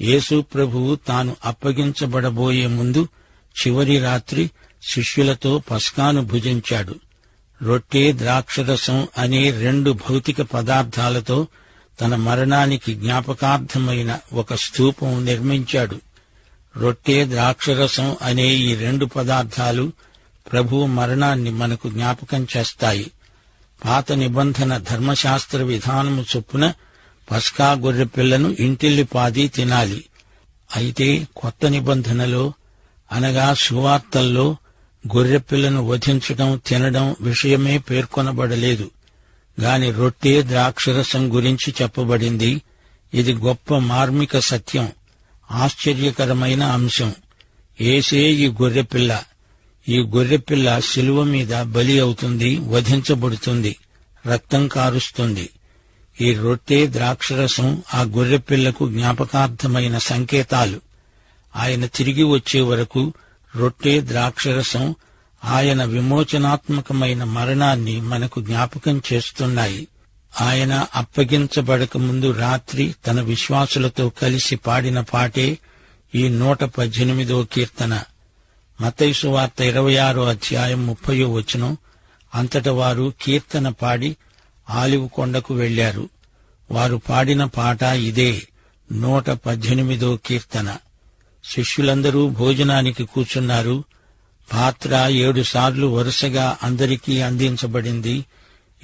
యేసు ప్రభువు తాను అప్పగించబడబోయే ముందు చివరి రాత్రి శిష్యులతో పస్కాను భుజించాడు. రొట్టె ద్రాక్షరసం అనే రెండు భౌతిక పదార్థాలతో తన మరణానికి జ్ఞాపకార్థమైన ఒక స్తూపం నిర్మించాడు. రొట్టె ద్రాక్షరసం అనే ఈ రెండు పదార్థాలు ప్రభువు మరణాన్ని మనకు జ్ఞాపకం చేస్తాయి. పాత నిబంధన ధర్మశాస్త్ర విధానము చొప్పున పస్కా గొర్రె పిల్లను ఇంటిల్లిపాది తినాలి. అయితే కొత్త నిబంధనలో అనగా సువార్తల్లో గొర్రెపిల్లను వధించడం తినడం విషయమే పేర్కొనబడలేదు. గాని రొట్టె ద్రాక్షరసం గురించి చెప్పబడింది. ఇది గొప్ప మార్మిక సత్యం ఆశ్చర్యకరమైన అంశం. ఏసే ఈ గొర్రెపిల్ల ఈ గొర్రెపిల్ల శిలువ మీద బలి అవుతుంది వధించబడుతుంది రక్తం కారుస్తుంది. ఈ రొట్టె ద్రాక్షరసం ఆ గొర్రెపిల్లకు జ్ఞాపకార్థమైన సంకేతాలు. ఆయన తిరిగి వచ్చే వరకు రొట్టె ద్రాక్షరసం ఆయన విమోచనాత్మకమైన మరణాన్ని మనకు జ్ఞాపకం చేస్తున్నాయి. ఆయన అప్పగించబడక ముందు రాత్రి తన విశ్వాసులతో కలిసి పాడిన పాటే ఈ నూట పద్దెనిమిదో కీర్తన. మతైసు వార్త ఇరవై ఆరో అధ్యాయం ముప్పయో వచనం. అంతట వారు కీర్తన పాడి ఆలివు కొండకు వెళ్ళారు వారు పాడిన పాట ఇదే నూట పద్దెనిమిదో కీర్తన. శిష్యులందరూ భోజనానికి కూర్చున్నారు. పాత్ర ఏడుసార్లు వరుసగా అందరికీ అందించబడింది.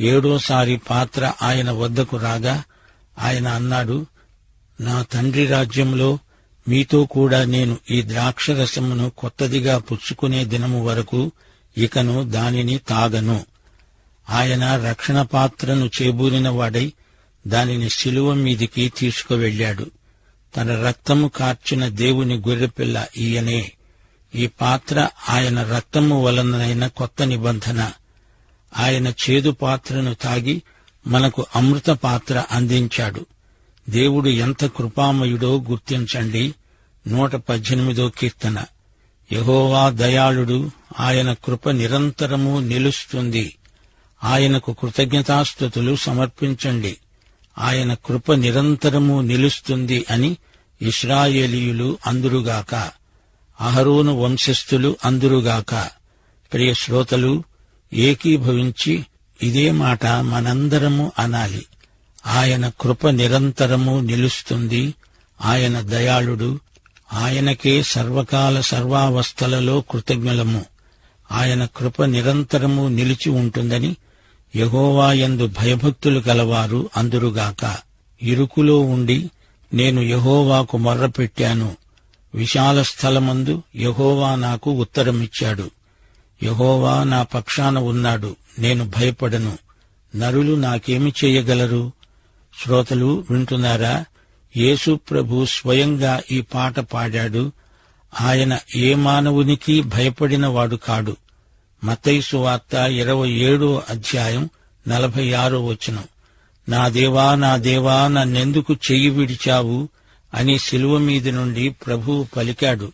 ఏడోసారి పాత్ర ఆయన వద్దకు రాగా ఆయన అన్నాడు నా తండ్రి రాజ్యంలో మీతో కూడా నేను ఈ ద్రాక్షరసమును కొత్తదిగా పుచ్చుకునే దినము వరకు ఇకను దానిని తాగను. ఆయన రక్షణ పాత్రను చేబూరిన వాడై దానిని శిలువ మీదికి తీసుకువెళ్ళాడు తన రక్తము కార్చిన దేవుని గొర్రెపిల్ల ఈయనే. ఈ పాత్ర ఆయన రక్తము వలనైన కొత్త నిబంధన. ఆయన చేదు పాత్రను తాగి మనకు అమృత పాత్ర అందించాడు. దేవుడు ఎంత కృపామయుడో గుర్తించండి. నూట పద్దెనిమిదో కీర్తన. యహోవా దయాళుడు ఆయన కృప నిరంతరము నిలుస్తుంది. ఆయనకు కృతజ్ఞతాస్థుతులు సమర్పించండి. ఆయన కృప నిరంతరము నిలుస్తుంది అని ఇస్రాయేలీయులు అందురుగాక. అహరోను వంశస్థులు అందురుగాక. ప్రియ శ్రోతలు ఏకీభవించి ఇదే మాట మనందరము అనాలి. ఆయన కృప నిరంతరము నిలుస్తుంది. ఆయన దయాళుడు. ఆయనకే సర్వకాల సర్వావస్థలలో కృతజ్ఞలము. ఆయన కృప నిరంతరము నిలిచి ఉంటుందని యహోవాయందు భయభక్తులు గలవారు అందురుగాక. ఇరుకులో ఉండి నేను యహోవాకు మొర్రపెట్టాను. విశాల స్థలమందు యహోవా నాకు ఉత్తరమిచ్చాడు. యహోవా నా పక్షాన ఉన్నాడు నేను భయపడను. నరులు నాకేమి చేయగలరు? శ్రోతలు వింటున్నారా? యేసు ప్రభు స్వయంగా ఈ పాట పాడాడు. ఆయన ఏ మానవునికి భయపడినవాడు కాడు. మతైసు వార్త ఇరవై ఏడో అధ్యాయం నలభై ఆరో వచనం. నా దేవా నా దేవా నన్నెందుకు చెయ్యి విడిచావు అని శిలువ మీది నుండి ప్రభువు పలికాడు.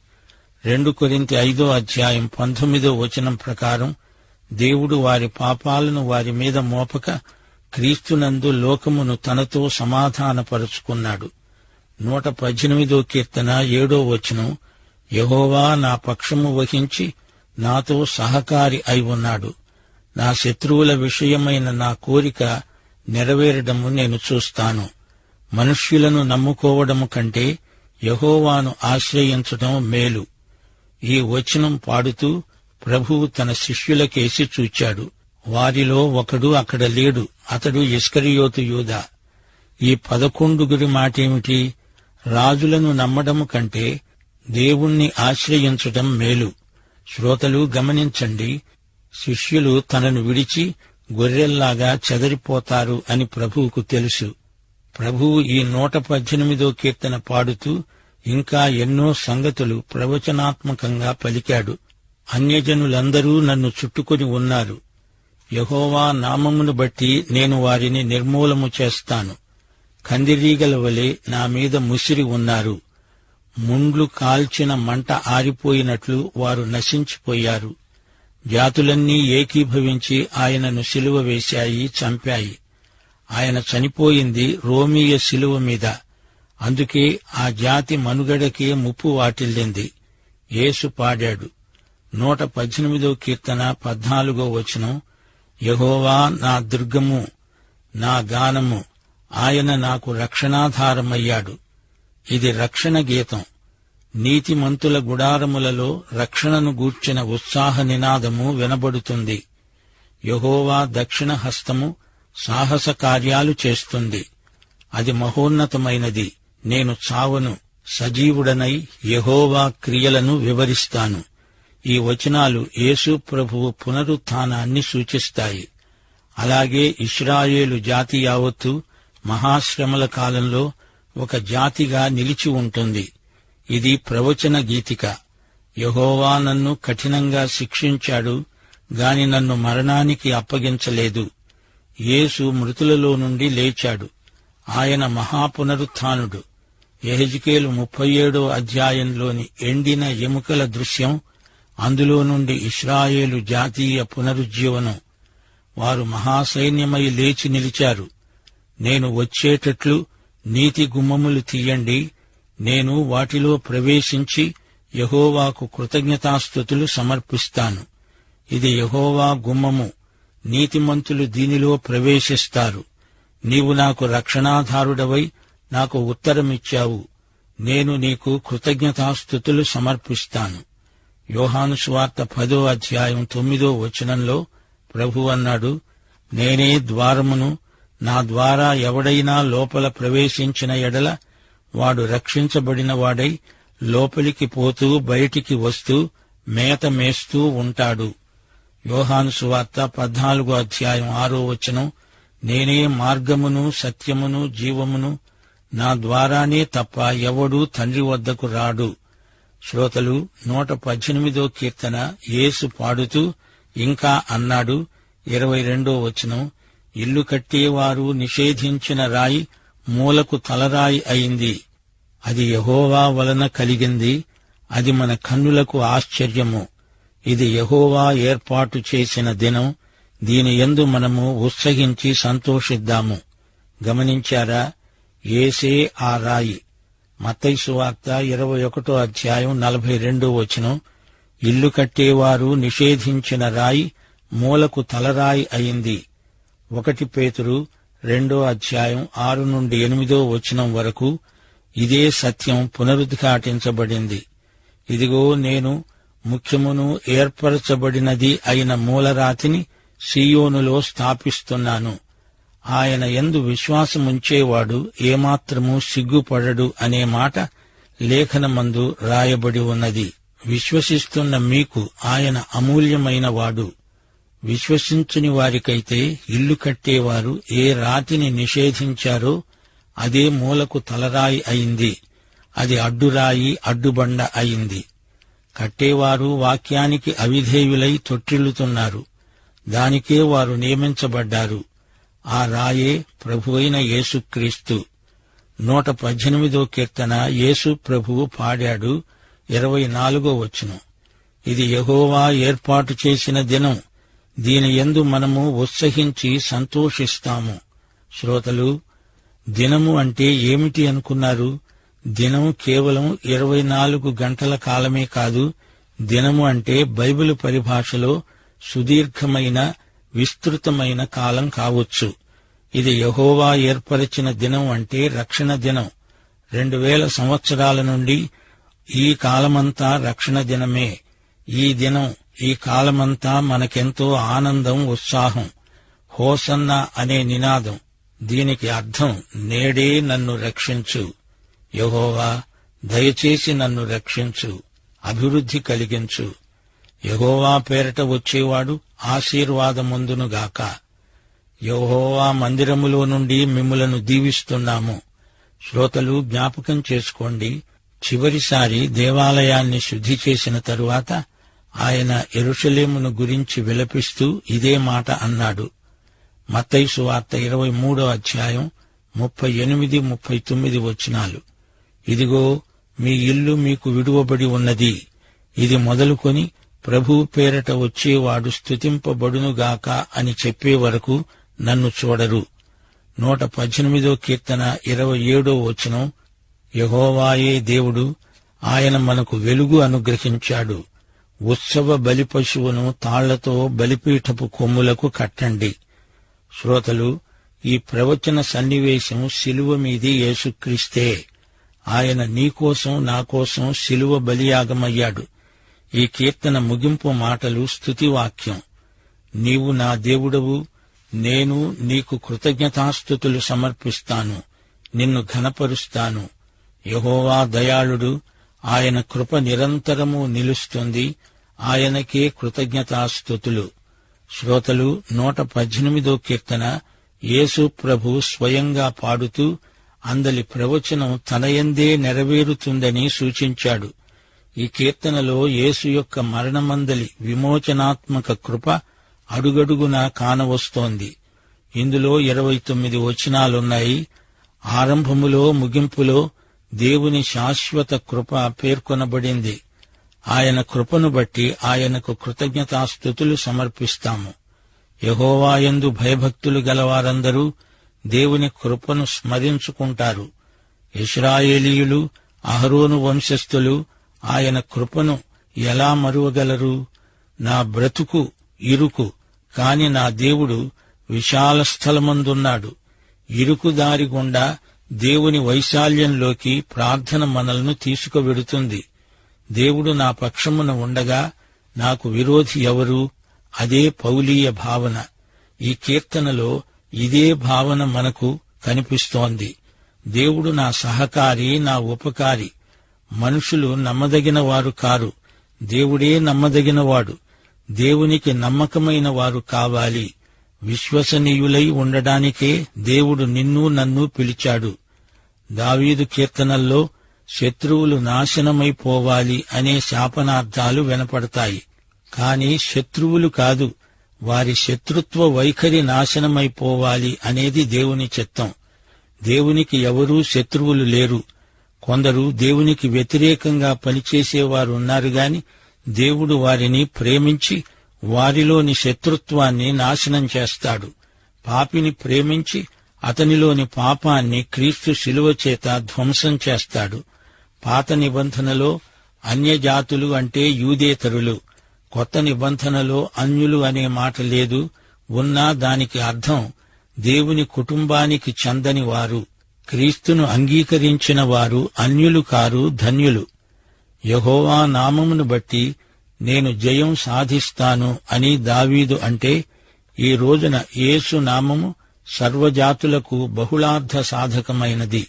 రెండు కొరింత ఐదో అధ్యాయం పంతొమ్మిదో వచనం ప్రకారం దేవుడు వారి పాపాలను వారి మీద మోపక క్రీస్తునందు లోకమును తనతో సమాధానపరుచుకున్నాడు. నూట పద్దెనిమిదో కీర్తన ఏడో వచనం యహోవా నా పక్షము వహించి నాతో సహకారి అయి ఉన్నాడు. నా శత్రువుల విషయమైన నా కోరిక నెరవేరడము నేను చూస్తాను. మనుష్యులను నమ్ముకోవడము కంటే యహోవాను ఆశ్రయించడం మేలు. ఈ వచనం పాడుతూ ప్రభువు తన శిష్యులకేసి చూచాడు. వారిలో ఒకడు అక్కడ లేడు అతడు ఇస్కరియోతు యూదా. ఈ పదకొండుగురి మాటేమిటి? రాజులను నమ్మడము కంటే దేవుణ్ణి ఆశ్రయించటం మేలు. శ్రోతలు గమనించండి శిష్యులు తనను విడిచి గొర్రెల్లాగా చెదరిపోతారు అని ప్రభువుకు తెలుసు. ప్రభువు ఈ నూట పద్దెనిమిదో కీర్తన పాడుతూ ఇంకా ఎన్నో సంగతులు ప్రవచనాత్మకంగా పలికాడు. అన్యజనులందరూ నన్ను చుట్టుకొని ఉన్నారు. యహోవా నామమును బట్టి నేను వారిని నిర్మూలము చేస్తాను. కందిరీగల వలె నా మీద ముసిరి ఉన్నారు. ముండ్లు కాల్చిన మంట ఆరిపోయినట్లు వారు నశించిపోయారు. జాతులన్నీ ఏకీభవించి ఆయనను సిలువ వేశాయి చంపాయి. ఆయన చనిపోయింది రోమీయ శిలువ మీద. అందుకే ఆ జాతి మనుగడకే ముప్పు వాటిల్లింది. యేసు పాడాడు. నూట పద్దెనిమిదో కీర్తన పద్నాలుగో వచనం. యహోవా నా దుర్గము నా గానము ఆయన నాకు రక్షణాధారమయ్యాడు. ఇది రక్షణ గీతం. నీతిమంతుల గుడారములలో రక్షణను గూర్చిన ఉత్సాహ నినాదము వినబడుతుంది. యహోవా దక్షిణ హస్తము సాహస కార్యాలు చేస్తుంది. అది మహోన్నతమైనది. నేను చావను. సజీవుడనై యహోవా క్రియలను వివరిస్తాను. ఈ వచనాలు యేసు ప్రభువు పునరుత్థానాన్ని సూచిస్తాయి. అలాగే ఇస్రాయేలు జాతి యావత్తు మహాశ్రమల కాలంలో ఒక జాతిగా నిలిచి ఉంటుంది. ఇది ప్రవచన గీతిక. యహోవా నన్ను కఠినంగా శిక్షించాడు గాని నన్ను మరణానికి అప్పగించలేదు. యేసు మృతులలో నుండి లేచాడు. ఆయన మహాపునరుత్థానుడు. ఎహెజికేలు ముప్పై ఏడో అధ్యాయంలోని ఎండిన ఎముకల దృశ్యం అందులో నుండి ఇస్రాయేలు జాతీయ పునరుజ్జీవనం. వారు మహాసైన్యమై లేచి నిలిచారు. నేను వచ్చేటట్లు నీతి గుమ్మములు తీయండి. నేను వాటిలో ప్రవేశించి యహోవాకు కృతజ్ఞతాస్థుతులు సమర్పిస్తాను. ఇది యహోవా గుమ్మము. నీతిమంతులు దీనిలో ప్రవేశిస్తారు. నీవు నాకు రక్షణాధారుడవై నాకు ఉత్తరమిచ్చావు. నేను నీకు కృతజ్ఞతాస్థుతులు సమర్పిస్తాను. యోహాను స్వార్త పదో అధ్యాయం తొమ్మిదో వచనంలో ప్రభు అన్నాడు నేనే ద్వారమును నా ద్వారా ఎవడైనా లోపల ప్రవేశించిన ఎడల వాడు రక్షించబడిన వాడై లోపలికి పోతూ బయటికి వస్తూ మేత మేస్తూ ఉంటాడు. యోహాను సువార్త పద్నాలుగో అధ్యాయం ఆరో వచనం నేనే మార్గమును సత్యమును జీవమును నా ద్వారానే తప్ప ఎవడూ తండ్రి వద్దకు రాడు. శ్రోతలు నూట పద్దెనిమిదో కీర్తన యేసు పాడుతూ ఇంకా అన్నాడు ఇరవై రెండో వచనం ఇల్లు కట్టేవారు నిషేధించిన రాయి మూలకు తలరాయి అయింది. అది యహోవా వలన కలిగింది. అది మన కన్నులకు ఆశ్చర్యము. ఇది యహోవా ఏర్పాటు చేసిన దినం. దీని ఎందు మనము ఉత్సహించి సంతోషిద్దాము. గమనించారా? ఏసే ఆ రాయి. మతైసు వార్త ఇరవై ఒకటో అధ్యాయం నలభై రెండో వచనం. ఇల్లు కట్టేవారు నిషేధించిన రాయి మూలకు తలరాయి అయింది. ఒకటి పేతురు రెండో అధ్యాయం ఆరు నుండి ఎనిమిదో వచనం వరకు ఇదే సత్యం పునరుద్ఘాటించబడింది. ఇదిగో నేను ముఖ్యమును ఏర్పరచబడినది అయిన మూలరాతిని సీయోనులో స్థాపిస్తున్నాను. ఆయన ఎందు విశ్వాసముంచేవాడు ఏమాత్రము సిగ్గుపడడు అనే మాట లేఖనమందు రాయబడి ఉన్నది. విశ్వసిస్తున్న మీకు ఆయన అమూల్యమైన వాడు. విశ్వసించుని వారికైతే ఇల్లు కట్టేవారు ఏ రాతిని నిషేధించారో అదే మూలకు తలరాయి అయింది. అది అడ్డురాయి అడ్డుబండ అయింది. కట్టేవారు వాక్యానికి అవిధేయులై తొట్టిల్లుతున్నారు. దానికే వారు నియమించబడ్డారు. ఆ రాయే ప్రభువైన యేసుక్రీస్తు. నూట పద్దెనిమిదో కీర్తన యేసు ప్రభువు పాడాడు ఇరవై నాలుగో వచ్చును ఇది యహోవా ఏర్పాటు చేసిన దినం. దీని ఎందు మనము ఉత్సహించి సంతోషిస్తాము. శ్రోతలు దినము అంటే ఏమిటి అనుకున్నారు? దినం కేవలం ఇరవై నాలుగు గంటల కాలమే కాదు దినము అంటే బైబిల్ పరిభాషలో సుదీర్ఘమైన విస్తృతమైన కాలం కావచ్చు. ఇది యహోవా ఏర్పరిచిన దినం అంటే రక్షణ దినం. రెండు వేల సంవత్సరాల నుండి ఈ కాలమంతా రక్షణ దినమే. ఈ దినం ఈ కాలమంతా మనకెంతో ఆనందం ఉత్సాహం హోసన్న అనే నినాదం. దీనికి అర్థం నేడే నన్ను రక్షించు. యహోవా దయచేసి నన్ను రక్షించు. అభివృద్ధి కలిగించు. యహోవా పేరట వచ్చేవాడు ఆశీర్వాదముందునుగాక యహోవా మందిరములో నుండి మిమ్ములను దీవిస్తున్నాము. శ్రోతలు జ్ఞాపకం చేసుకోండి. చివరిసారి దేవాలయాన్ని శుద్ధి చేసిన తరువాత ఆయన ఎరుషలేమును గురించి విలపిస్తూ ఇదే మాట అన్నాడు. మత్తైసు వార్త ఇరవై మూడో అధ్యాయం ముప్పై ఎనిమిది ముప్పై తొమ్మిది వచనాలు. ఇదిగో మీ ఇల్లు మీకు విడువబడి ఉన్నది. ఇది మొదలుకొని ప్రభు పేరట వచ్చేవాడు స్థుతింపబడునుగాక అని చెప్పే వరకు నన్ను చూడరు. నూట పద్దెనిమిదో కీర్తన ఇరవై ఏడో వచనం యహోవాయే దేవుడు ఆయన మనకు వెలుగు అనుగ్రహించాడు. ఉత్సవ బలి పశువును తాళ్ళతో బలిపీఠపు కొమ్ములకు కట్టండి. శ్రోతలు ఈ ప్రవచన సన్నివేశం శిలువ మీది యేసుక్రీస్తే. ఆయన నీకోసం నా కోసం శిలువ బలియాగమయ్యాడు. ఈ కీర్తన ముగింపు మాటలు స్థుతివాక్యం నీవు నా దేవుడవు నేను నీకు కృతజ్ఞతాస్థుతులు సమర్పిస్తాను నిన్ను ఘనపరుస్తాను. యహోవా దయాళుడు ఆయన కృప నిరంతరము నిలుస్తుంది. ఆయనకే కృతజ్ఞతాస్థుతులు శ్రోతలు నూట పద్దెనిమిదో కీర్తన యేసు ప్రభు స్వయంగా పాడుతూ అందలి ప్రవచనం తనయందే నెరవేరుతుందని సూచించాడు. ఈ కీర్తనలో యేసు యొక్క మరణమందలి విమోచనాత్మక కృప అడుగడుగున కానవస్తోంది. ఇందులో ఇరవై తొమ్మిది వచనాలున్నాయి. ఆరంభములో ముగింపులో దేవుని శాశ్వత కృప పేర్కొనబడింది. ఆయన కృపను బట్టి ఆయనకు కృతజ్ఞతాస్థుతులు సమర్పిస్తాము. యహోవాయందు భయభక్తులు గలవారందరూ దేవుని కృపను స్మరించుకుంటారు. ఇస్రాయేలీయులు అహరోను వంశస్థులు ఆయన కృపను ఎలా మరువగలరు? నా బ్రతుకు ఇరుకు కాని నా దేవుడు విశాల స్థలమందున్నాడు. ఇరుకు దారి గుండా దేవుని వైశాల్యంలోకి ప్రార్థన మనల్ను తీసుకువెడుతుంది. దేవుడు నా పక్షమున ఉండగా నాకు విరోధి ఎవరు? అదే పౌలీయ భావన. ఈ కీర్తనలో ఇదే భావన మనకు కనిపిస్తోంది. దేవుడు నా సహకారి నా ఉపకారి. మనుషులు నమ్మదగిన వారు కారు. దేవుడే నమ్మదగినవాడు. దేవునికి నమ్మకమైన వారు కావాలి. విశ్వసనీయులై ఉండడానికే దేవుడు నిన్ను నన్ను పిలిచాడు. దావీదు కీర్తనల్లో శత్రువులు నాశనమైపోవాలి అనే శాపనార్థాలు వినపడతాయి. కాని శత్రువులు కాదు వారి శత్రుత్వ వైఖరి నాశనమైపోవాలి అనేది దేవుని చిత్తం. దేవునికి ఎవరూ శత్రువులు లేరు. కొందరు దేవునికి వ్యతిరేకంగా పనిచేసేవారు ఉన్నారు గాని దేవుడు వారిని ప్రేమించి వారిలోని శత్రుత్వాన్ని నాశనం చేస్తాడు. పాపిని ప్రేమించి అతనిలోని పాపాన్ని క్రీస్తు శిలువ చేత ధ్వంసం చేస్తాడు. పాత నిబంధనలో అన్యజాతులు అంటే యూదేతరులు కొత్త నిబంధనలో అన్యులు అనే మాట లేదు ఉన్నా దానికి అర్థం దేవుని కుటుంబానికి చెందని వారు క్రీస్తును అంగీకరించిన వారు అన్యులు కారు ధన్యులు. యహోవా నామమును బట్టి నేను జయం సాధిస్తాను అని దావీదు అంటే ఈ రోజున యేసు నామము సర్వజాతులకు బహుళార్థ సాధకమైనది.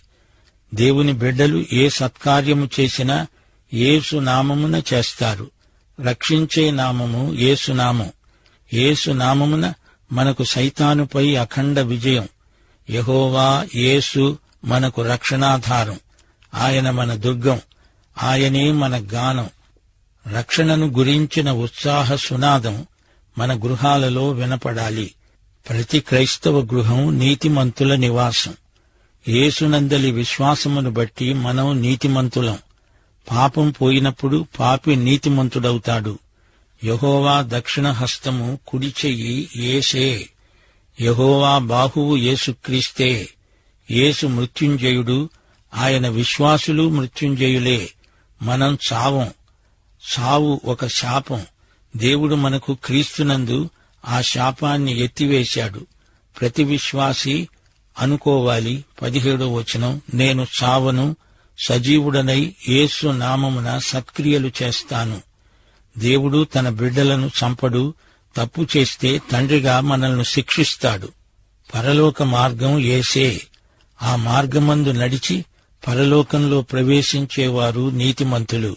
దేవుని బిడ్డలు ఏ సత్కార్యము చేసినా యేసు నామమున చేస్తారు. రక్షించే నామము యేసునామం యేసు నామమున మనకు సైతానుపై అఖండ విజయం. యహోవా యేసు మనకు రక్షణాధారం. ఆయన మన దుర్గం. ఆయనే మన గానం. రక్షణను గురించిన ఉత్సాహ సునాదం మన గృహాలలో వినపడాలి. ప్రతి క్రైస్తవ గృహం నీతిమంతుల నివాసం. యేసునందలి విశ్వాసమును బట్టి మనం నీతిమంతులం. పాపం పోయినప్పుడు పాపి నీతిమంతుడవుతాడు. యహోవా దక్షిణ హస్తము కుడి చెయ్యి ఏసే యహోవా బాహువు యేసుక్రీస్తే. యేసు మృత్యుంజయుడు ఆయన విశ్వాసులు మృత్యుంజయులే. మనం చావం. చావు ఒక శాపం. దేవుడు మనకు క్రీస్తునందు ఆ శాపాన్ని ఎత్తివేశాడు. ప్రతి విశ్వాసి అనుకోవాలి. పదిహేడో వచనం నేను చావను సజీవుడనై యేసు నామమున సత్క్రియలు చేస్తాను. దేవుడు తన బిడ్డలను చంపడు. తప్పు చేస్తే తండ్రిగా మనల్ని శిక్షిస్తాడు. పరలోక మార్గం ఏసే ఆ మార్గమందు నడిచి పరలోకంలో ప్రవేశించేవారు నీతిమంతులు.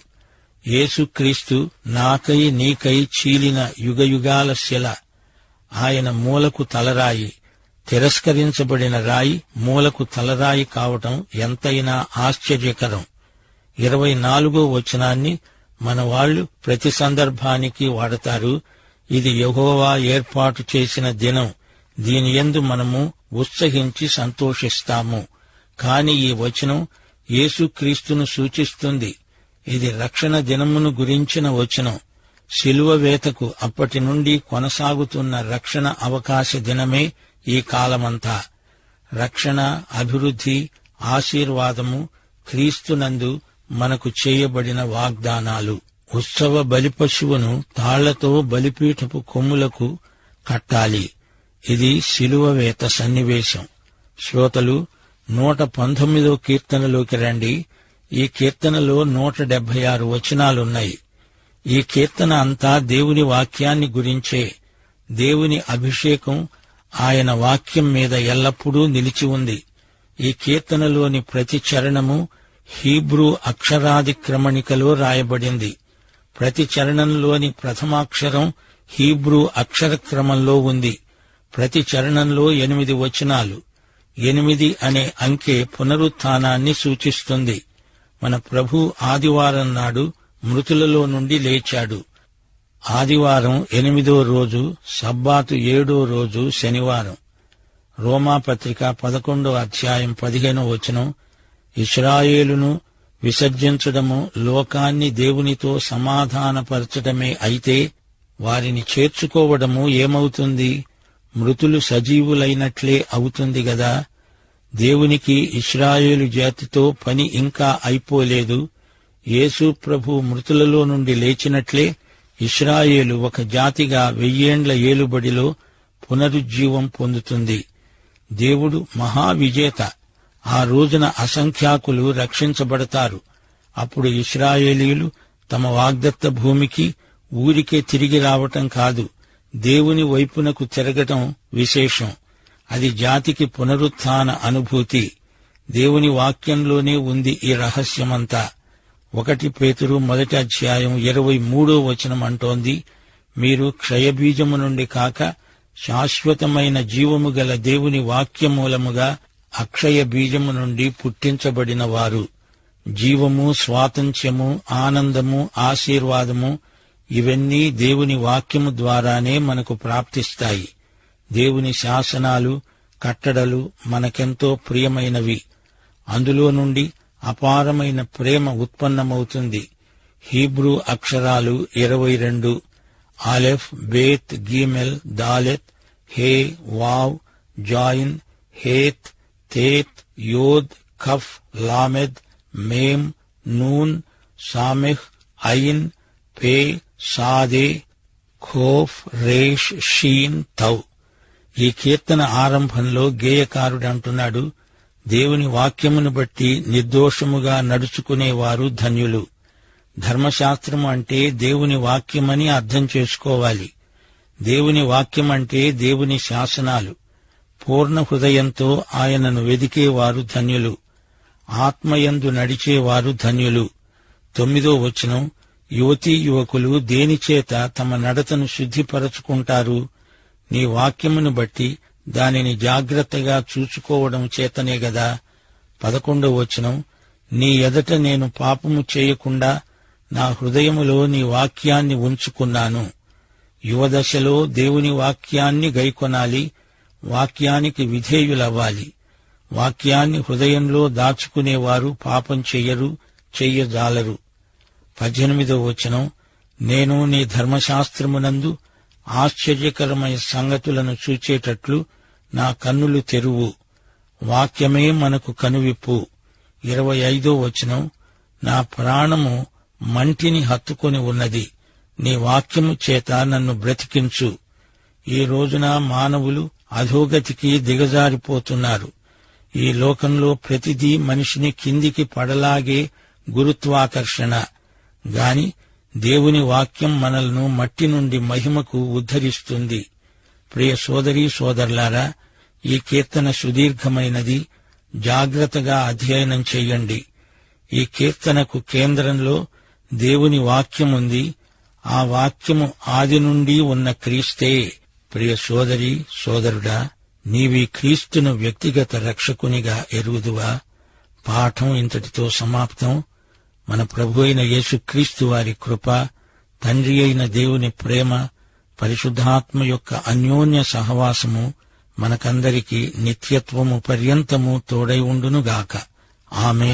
యేసుక్రీస్తు నాకై నీకై చీలిన యుగయుగాల శిల. ఆయన మూలకు తలరాయి తిరస్కరించబడిన రాయి మూలకు తలరాయి కావటం ఎంతైనా ఆశ్చర్యకరం. ఇరవై నాలుగో వచనాన్ని మన వాళ్ళు ప్రతి సందర్భానికి వాడతారు. ఇది యహోవా ఏర్పాటు చేసిన దినం. దీని యందు మనము ఉత్సహించి సంతోషిస్తాము. కాని ఈ వచనం యేసుక్రీస్తును సూచిస్తుంది. ఇది రక్షణ దినమును గురించిన వచనం. శిలువ వేతకు అప్పటి నుండి కొనసాగుతున్న రక్షణ అవకాశ దినమే ఈ కాలమంతా. రక్షణ అభివృద్ధి ఆశీర్వాదము క్రీస్తునందు మనకు చేయబడిన వాగ్దానాలు. ఉత్సవ బలిపశువును తాళ్ళతో బలిపీఠపు కొమ్ములకు కట్టాలి. ఇది శిలువవేత సన్నివేశం. శ్రోతలు నూట పంతొమ్మిదో కీర్తనలోకి రండి. ఈ కీర్తనలో నూట డెబ్బై ఆరు వచనాలున్నాయి. ఈ కీర్తన అంతా దేవుని వాక్యాన్ని గురించే. దేవుని అభిషేకం ఆయన వాక్యం మీద ఎల్లప్పుడూ నిలిచి ఉంది. ఈ కీర్తనలోని ప్రతి చరణము హీబ్రూ అక్షరాదిక్రమణికలో రాయబడింది. ప్రతి చరణంలోని ప్రథమాక్షరం హీబ్రూ అక్షర క్రమంలో ఉంది. ప్రతి చరణంలో ఎనిమిది వచనాలు. ఎనిమిది అనే అంకె పునరుత్థానాన్ని సూచిస్తుంది. మన ప్రభు ఆదివారం నాడు మృతులలో నుండి లేచాడు. ఆదివారం ఎనిమిదో రోజు సబ్బాతు ఏడో రోజు శనివారం. రోమాపత్రిక పదకొండో అధ్యాయం పదిహేనో వచనం ఇస్రాయేలును విసర్జించడము లోకాన్ని దేవునితో సమాధానపరచడమే అయితే వారిని చేర్చుకోవడము ఏమవుతుంది? మృతులు సజీవులైనట్లే అవుతుంది గదా? దేవునికి ఇస్రాయేలు జాతితో పని ఇంకా అయిపోలేదు. యేసు ప్రభు మృతులలో నుండి లేచినట్లే ఇస్రాయేలు ఒక జాతిగా వెయ్యేండ్ల ఏలుబడిలో పునరుజ్జీవం పొందుతుంది. దేవుడు మహావిజేత. ఆ రోజున అసంఖ్యాకులు రక్షించబడతారు. అప్పుడు ఇస్రాయేలీలు తమ వాగ్దత్త భూమికి ఊరికే తిరిగి రావటం కాదు. దేవుని వైపునకు తిరగటం విశేషం. అది జాతికి పునరుత్థాన అనుభూతి. దేవుని వాక్యంలోనే ఉంది ఈ రహస్యమంతా. ఒకటి పేతురు మొదటి అధ్యాయం ఇరవై మూడో వచనం అంటోంది మీరు క్షయబీజము నుండి కాక శాశ్వతమైన జీవము గల దేవుని వాక్యమూలముగా అక్షయ బీజము నుండి పుట్టించబడిన వారు. జీవము స్వాతంత్ర్యము ఆనందము ఆశీర్వాదము ఇవన్నీ దేవుని వాక్యము ద్వారానే మనకు ప్రాప్తిస్తాయి. దేవుని శాసనాలు కట్టడలు మనకెంతో ప్రియమైనవి. అందులో నుండి అపారమైన ప్రేమ ఉత్పన్నమవుతుంది. హీబ్రూ అక్షరాలు ఇరవై రెండు. Aleph beth gimel daleth he vav zayin heth teth yod kaph lamed mem nun samekh ayin pe tsade qoph resh shin tav ఈ కీర్తన ఆరంభంలో గేయకారుడు అంటున్నాడు దేవుని వాక్యమును బట్టి నిర్దోషముగా నడుచుకునేవారు ధన్యులు. ధర్మశాస్త్రం అంటే దేవుని వాక్యమని అర్థం చేసుకోవాలి. దేవుని వాక్యం అంటే దేవుని శాసనాలు. పూర్ణ హృదయంతో ఆయనను వెదికేవారు ధన్యులు. ఆత్మయందు నడిచేవారు ధన్యులు. తొమ్మిదో వచనం యువతీ యువకులు దేనిచేత తమ నడతను శుద్ధిపరచుకుంటారు? నీ వాక్యమును బట్టి దానిని జాగ్రత్తగా చూచుకోవడం చేతనే గదా. పదకొండవ వచనం నీ ఎదట నేను పాపము చేయకుండా నా హృదయములో నీ వాక్యాన్ని ఉంచుకున్నాను. యువదశలో దేవుని వాక్యాన్ని గైకొనాలి వాక్యానికి విధేయులవ్వాలి. వాక్యాన్ని హృదయంలో దాచుకునేవారు పాపం చెయ్యరు చెయ్యజాలరు. పద్దెనిమిదో వచనం నేను నీ ధర్మశాస్త్రమునందు ఆశ్చర్యకరమైన సంగతులను చూచేటట్లు నా కన్నులు తెరువు. వాక్యమే మనకు కనువిప్పు. ఇరవై ఐదో వచనం నా ప్రాణము మంటిని హత్తుకొని ఉన్నది. నీ వాక్యము చేత నన్ను బ్రతికించు. ఈ రోజున మానవులు అధోగతికి దిగజారిపోతున్నారు. ఈ లోకంలో ప్రతిదీ మనిషిని కిందికి పడలాగే గురుత్వాకర్షణ. గాని దేవుని వాక్యం మనల్ని మట్టి నుండి మహిమకు ఉద్ధరిస్తుంది. ప్రియ సోదరీ సోదరులారా ఈ కీర్తన సుదీర్ఘమైనది. జాగ్రత్తగా అధ్యయనం చెయ్యండి ఈ కీర్తనకు కేంద్రంలో దేవుని వాక్యముంది ఆ వాక్యము ఆది నుండి ఉన్న క్రీస్తే. ప్రియ సోదరి సోదరుడా నీవి క్రీస్తును వ్యక్తిగత రక్షకునిగా ఎరుగుదువా? పాఠం ఇంతటితో సమాప్తం. మన ప్రభు అయిన యేసుక్రీస్తు వారి కృప తండ్రి అయిన దేవుని ప్రేమ పరిశుద్ధాత్మ యొక్క అన్యోన్య సహవాసము మనకందరికీ నిత్యత్వము పర్యంతము తోడై ఉండునుగాక. ఆమె